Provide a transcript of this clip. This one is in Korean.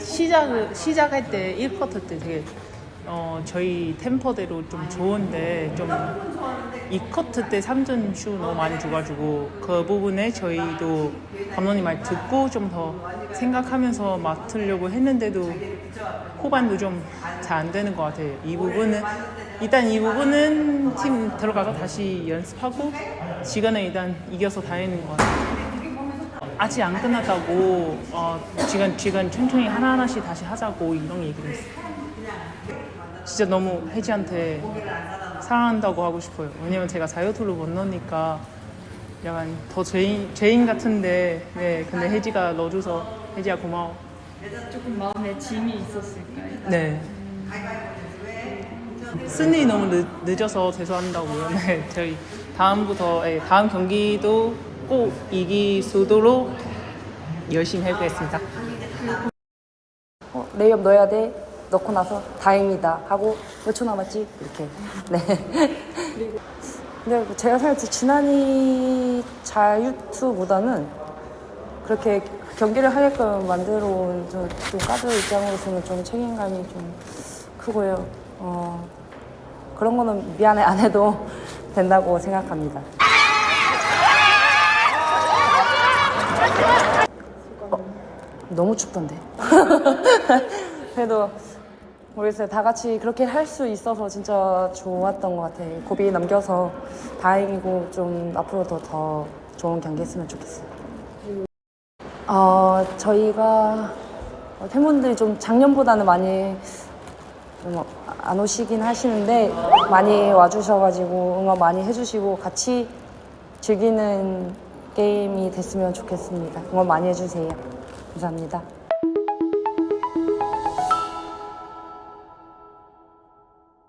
시작 시작할 때 1쿼터 때 되게 어, 저희 템포대로 좀 좋은데 좀 2쿼터 때 3점 슛 너무 많이 줘가지고 그 부분에 저희도 감독님 말 듣고 좀 더 생각하면서 맡으려고 했는데도 후반도 좀 잘 안 되는 것 같아요. 이 부분은 일단 이 부분은 팀 들어가서 다시 연습하고 지금은 일단 이겨서 다행인 것 같아요. 아직 안 끝났다고 어, 지금 지금 천천히 하나 하나씩 다시 하자고 이런 얘기를 했어요. 진짜 너무 혜지한테 사랑한다고 하고 싶어요. 왜냐면 제가 자유투를 못 넣으니까 약간 더 죄인 죄인 같은데 네 근데 혜지가 넣어줘서 혜지야 고마워. 조금 마음에 짐이 있었을까요? 네. 승리 너무 늦, 늦어서 죄송한다고요. 네, 저희 다음부터 예, 다음 경기도 꼭 이길 수 있도록 열심히 해보겠습니다. 어, 레이업 넣어야 돼. 넣고 나서 다행이다 하고 몇 초 남았지? 이렇게. 네. 근데 제가 생각할 때 지난이 자유투보다는 그렇게 경기를 하게끔 만들어 온 좀, 좀 가드 입장으로서는 좀 책임감이 좀 크고요. 어, 그런 거는 미안해 안 해도 된다고 생각합니다. 너무 춥던데. 그래도 모르겠어요. 다 같이 그렇게 할 수 있어서 진짜 좋았던 것 같아요. 고비 넘겨서 다행이고 좀 앞으로 더, 더 좋은 경기 했으면 좋겠어요. 어, 저희가 어, 팬분들이 좀 작년보다는 많이 좀 안 오시긴 하시는데 많이 와주셔가지고 응원 많이 해주시고 같이 즐기는 게임이 됐으면 좋겠습니다. 응원 많이 해주세요. 감사합니다.